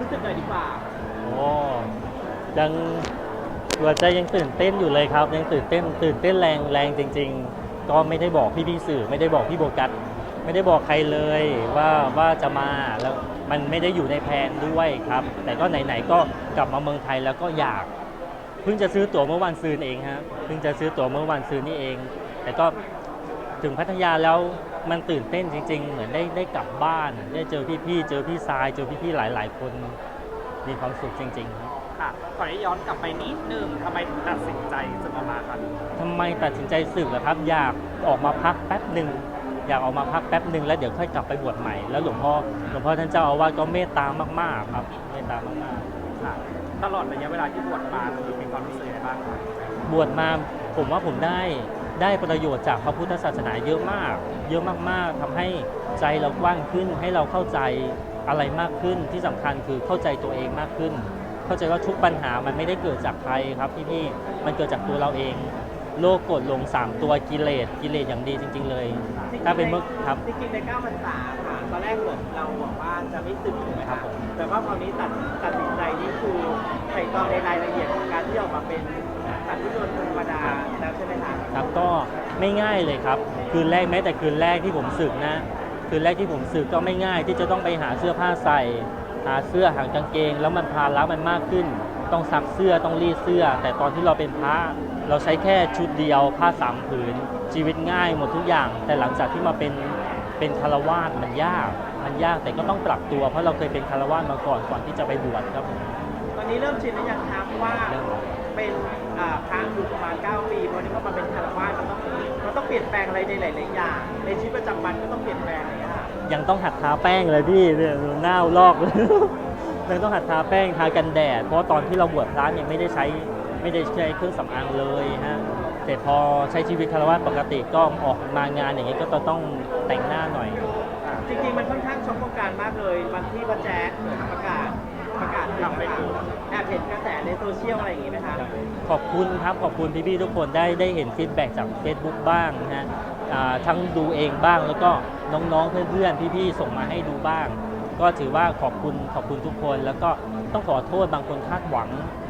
รู้สึกหน่อยดีกว่าโอ้ยังหัวใจยังตื่นเต้นอยู่เลยครับ ยังตื่นเต้น ตื่นเต้นแรงแรงจริง ๆ ก็ไม่ได้บอกพี่พี่สื่อ ไม่ได้บอกพี่โบกัสไม่ได้บอกใครเลยว่าว่าจะมาแล้วมันไม่ได้อยู่ในแผนด้วยครับ แต่ก็ไหนๆก็กลับมาเมืองไทยแล้วก็อยาก เพิ่งจะซื้อตั๋วเมื่อวันซืนเองฮะเพิ่งจะซื้อตั๋วเมื่อวันซืนนี่เอง แต่ก็ถึงพัทยาแล้ว มันตื่นเต้นจริง ๆ เหมือนได้ได้กลับบ้าน ได้เจอพี่ๆ เจอพี่ทราย เจอพี่ๆ หลายๆ คน มีความสุขจริง ๆ ครับค่ะขอให้ย้อนกลับไปนิดนึงทำไมถึงตัดสินใจจะมามาครับทำไมตัดสินใจสึกล่ะครับ อยากออกมาพักแป๊บหนึ่ง อยากออกมาพักแป๊บหนึ่งแล้วเดี๋ยวค่อยกลับไปบวชใหม่ แล้วหลวงพ่อ หลวงพ่อท่านเจ้าอาวาสก็เมตตามาก ๆ ครับ เมตตามากค่ะ ตลอดระยะเวลาที่บวชมาคือมีความรู้สึกยังไงบ้างครับๆบวชมาผมว่าผมได้ ได้ประโยชน์จากพระพุทธศาสนาเยอะมาก เยอะมากๆทำให้ใจเรากว้างขึ้น ให้เราเข้าใจอะไรมากขึ้น ที่สำคัญคือเข้าใจตัวเองมากขึ้น เข้าใจว่าทุกปัญหามันไม่ได้เกิดจากใครครับพี่ๆ มันเกิดจากตัวเราเอง โลกกดลง 3 ตัวกิเลส กิเลสอย่างดีจริง ๆ เลย ถ้าเป็นเมื่อครับจริงๆใน9พรรษาค่ะ ตอนแรกเหมือนเราบอกว่าจะไม่สึกถูกไหมครัคะบผมแต่ว่าตอนนี้ตัดตัดสินใจนี่คือใส่ตองในรายละเอียดของการที่ออกมาเป็น สาธุชนธรรมดาแล้วใช่ไหมคะครับก็ไม่ง่ายเลยครับ คืนแรกแม้แต่คืนแรกที่ผมสึกนะ คืนแรกที่ผมสึกก็ไม่ง่ายที่จะต้องไปหาเสื้อผ้าใส่ หาเสื้อหากางเกง แล้วมันภาระมันมากขึ้น ต้องซักเสื้อต้องรีดเสื้อ แต่ตอนที่เราเป็นพระเราใช้แค่ชุดเดียวผ้าสามผืน ชีวิตง่ายหมดทุกอย่าง แต่หลังจากที่มาเป็นเป็นคารวาสมันยาก มันยากแต่ก็ต้องปรับตัวเพราะเราเคยเป็นคารวาสมาก่อนก่อนที่จะไปบวชครับผมตอนนี้เริ่มชินหรือยังครับว่า เป็นอ่าพระอยู่ประมาณ 9 ปีพอที่เขามาเป็นคารวะมันต้องมันต้องเปลี่ยนแปลงอะไรในหลาย ๆ อย่าง ในชีวิตประจำวันก็ต้องเปลี่ยนแปลงอะไรอย่างเงี้ยค่ะยังต้องหัดทาแป้งเลยพี่เนี่ยหน้าลอกเลย ยังต้องหัดทาแป้งทากันแดด เพราะตอนที่เราบวชพระเนี่ยไม่ได้ใช้ไม่ได้ใช้เครื่องสำอางเลยฮะแต่พอใช้ชีวิตคารวะปกติก็ออกมางานอย่างนี้ก็ต้องแต่งหน้าหน่อย จริง ๆ มันค่อนข้างช็อกวงการมากเลยวันที่พระแจ๊คประกาศ ประกาศทำไปดูแอบเห็นกระแสในโซเชียลอะไรอย่างงี้ไหมคะขอบคุณครับ ขอบคุณพี่ๆทุกคนได้ได้เห็นฟีดแบ็กจาก Facebook บ้างนะฮะอ่าทั้งดูเองบ้างแล้วก็น้องๆเพื่อนๆพี่ๆส่งมาให้ดูบ้าง ก็ถือว่าขอบคุณขอบคุณทุกคน แล้วก็ต้องขอโทษบางคนคาดหวัง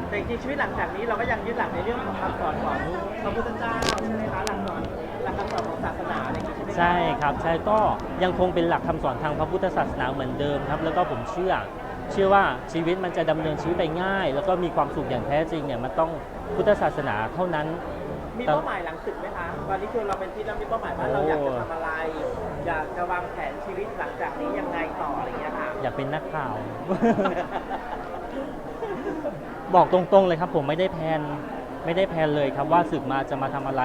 แต่จริงๆชีวิตหลังจากนี้เราก็ยังยึดหลักในเรื่องของคำสอนของพระพุทธเจ้าใช่ไหมคะหลักสอนหลักคำสอนของศาสนาอะไรอย่างงี้ใช่ไหมคะ ใช่ครับ ใช่ก็ยังคงเป็นหลักคำสอนทางพระพุทธศาสนาเหมือนเดิมครับ แล้วก็ผมเชื่อ เชื่อว่าชีวิตมันจะดำเนินชีวิตไปง่าย แล้วก็มีความสุขอย่างแท้จริงเนี่ยมันต้องพุทธศาสนาเท่านั้น มีเป้าหมายหลังศึกไหมคะวันนี้คือเราเป็นที่เรามีเป้าหมายว่าเราอยากจะทำอะไร อยากจะวางแผนชีวิตหลังจากนี้ยังไงต่ออะไรอย่างเงี้ยค่ะอยากเป็นนักข่าว บอกตรงๆเลยครับผมไม่ได้แพลนไม่ได้แพลนเลยครับว่าศึกมาจะมาทำอะไร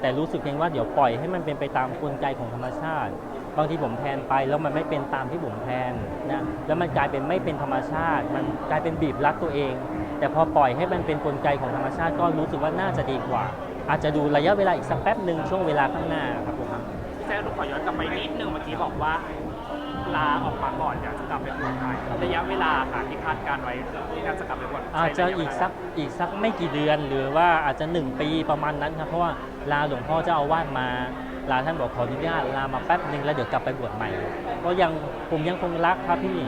แต่รู้สึกเพียงว่าเดี๋ยวปล่อยให้มันเป็นไปตามกลไกของธรรมชาติ บางทีผมแพลนไปแล้วมันไม่เป็นตามที่ผมแพลนนะแล้วมันกลายเป็นไม่เป็นธรรมชาติ มันกลายเป็นบีบรัดตัวเอง แต่พอปล่อยให้มันเป็นกลไกของธรรมชาติก็รู้สึกว่าน่าจะดีกว่า อาจจะดูระยะเวลาอีกสักแป๊บหนึ่งช่วงเวลาข้างหน้าครับผมพี่แจ๊คหนูขอย้อนกลับไปนิดนึงเมื่อกี้บอกว่าลาออกมาก่อนอยากจะกลับไปบวชใหม่ระยะเวลาค่ะที่คาดการไว้ที่น่าจะกลับไปบวชอาจจะใช้รยเวลอีกสักอีกสักไม่กี่เดือนหรือว่าอาจจะหนึ่งปีประมาณนั้นครับเพราะว่าลาหลวงพ่อเจ้าอาวาสมา ลาท่านบอกขออนุญาตลามาแป๊บหนึ่งแล้วเดี๋ยวกลับไปบวชใหม่ก็ยังผมยังคงรักครับพี่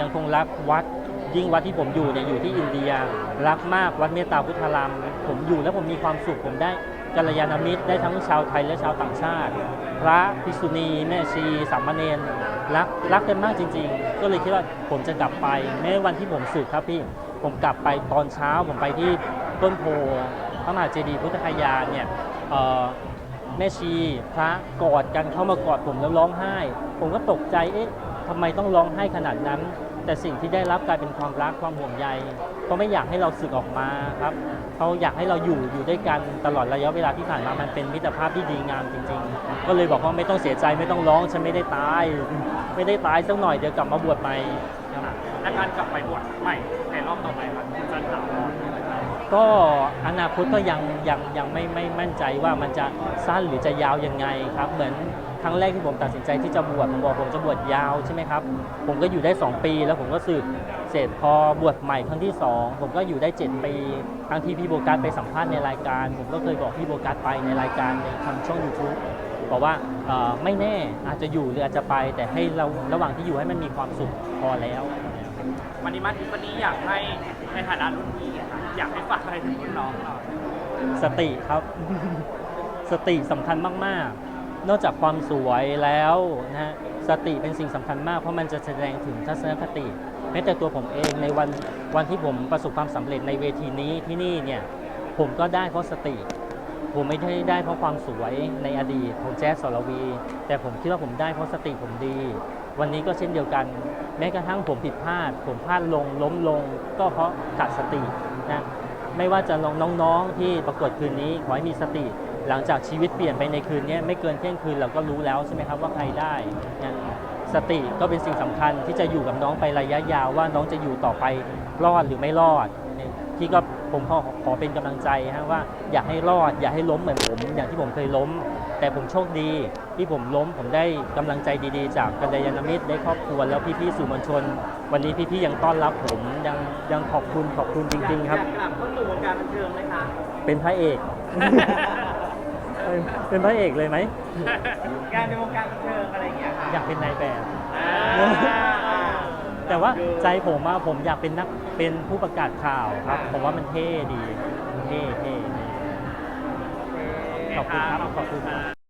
ยังคงรักวัดยิ่งวัดที่ผมอยู่เนี่ยอยู่ที่อินเดีย รักมากวัดเมตตาพุทธาราม ผมอยู่แล้วผมมีความสุขผมได้กัลยาณมิตรได้ทั้งชาวไทยและชาวต่างชาติ พระภิกษุณี แม่ชีสามเณรรักรักกันมากจริง ๆ ก็เลยคิดว่าผมจะกลับไปแม้วันที่ผมสึกครับพี่ผมกลับไปตอนเช้าผมไปที่ต้นโพพระมหาเจดีย์พุทธคยาเนี่ย แม่ชีพระกอดกันเข้ามากอดผมแล้วร้องไห้ ผมก็ตกใจเอ๊ะทำไมต้องร้องไห้ขนาดนั้น แต่สิ่งที่ได้รับกลายเป็นความรักความห่วงใยเขาไม่อยากให้เราสึกออกมาครับเขาอยากให้เราอยู่อยู่ด้วยกันตลอดระยะเวลาที่ผ่านมามันเป็นมิตรภาพที่ดีงามจริง ๆ ก็เลยบอกว่าไม่ต้องเสียใจไม่ต้องร้องฉันไม่ได้ตาย ไม่ได้ตายสักหน่อยเดี๋ยวกลับมาบวชใหม่ครับและการกลับไปบวชใหม่ในรอบต่อไปครับจะถามอน ก็อนาคตก็ยังยังยังไม่ไม่มั่นใจว่ามันจะสั้นหรือจะยาวยังไงครับ เหมือนครั้งแรกที่ผมตัดสินใจที่จะบวชผมบอกผมจะบวชยาวใช่ไหมครับ ผมก็อยู่ได้ 2 ปี แล้วผมก็สึกเสร็จพอบวชใหม่ครั้งที่ 2 ผมก็อยู่ได้ 7 ปีครั้งที่พี่โบกัสไปสัมภาษณ์ในรายการ ผมก็เคยบอกพี่โบกัสไปในรายการในทางช่อง YouTube บอกว่าไม่แน่อาจจะอยู่หรืออาจจะไป แต่ให้เราระหว่างที่อยู่ให้มันมีความสุขพอแล้ว วันนี้มาทิฟฟานี่อยากให้ในฐานะรุ่นพี่อะค่ะอยากให้ฝากอะไรถึงรุ่นน้องหน่อยสติครับ สติสำคัญมาก ๆ นอกจากความสวยแล้วนะฮะสติเป็นสิ่งสำคัญมากเพราะมันจะแสดงถึงทัศนคติแม้แต่ตัวผมเองในวันวันที่ผมประสบความสำเร็จในเวทีนี้ที่นี่เนี่ยผมก็ได้เพราะสติ ผมไม่ได้ได้เพราะความสวยในอดีตของแจ๊สสรวี แต่ผมคิดว่าผมได้เพราะสติผมดี วันนี้ก็เช่นเดียวกัน แม้กระทั่งผมผิดพลาด ผมพลาดลงล้มลง ก็เพราะขาดสตินะไม่ว่าจะลองน้องๆที่ประกวดคืนนี้ขอให้มีสติ หลังจากชีวิตเปลี่ยนไปในคืนนี้ไม่เกินเที่ยงคืนเราก็รู้แล้วใช่ไหมครับว่าใครได้นะสติก็เป็นสิ่งสำคัญที่จะอยู่กับน้องไประยะยาวว่าน้องจะอยู่ต่อไปรอดหรือไม่รอด เนี่ยที่ก็ผมขอขอเป็นกำลังใจฮะว่าอยากให้รอด อย่าให้ล้มเหมือนผม อย่างที่ผมเคยล้ม แต่ผมโชคดี ที่ผมล้มผมได้กำลังใจดีๆ จากกัลยาณมิตรได้ครอบครัวแล้วพี่ๆสื่อมวลชน วันนี้พี่ๆยังต้อนรับผมยังยังขอบคุณขอบคุณจริง ๆ ครับอยากกลับเข้าสู่วงการบันเทิงไหมคะเป็นพระเอกเป็นเป็นพระเอกเลยไหมการในวงการบันเทิงอะไรอย่างเงี้ยค่ะอยากเป็นนายแบบอ่า แต่ว่าใจผมอะผมอยากเป็นนักเป็นผู้ประกาศข่าวครับ ผมว่ามันเท่ดี เท่เท่เท่ขอบคุณครับขอบคุณครับ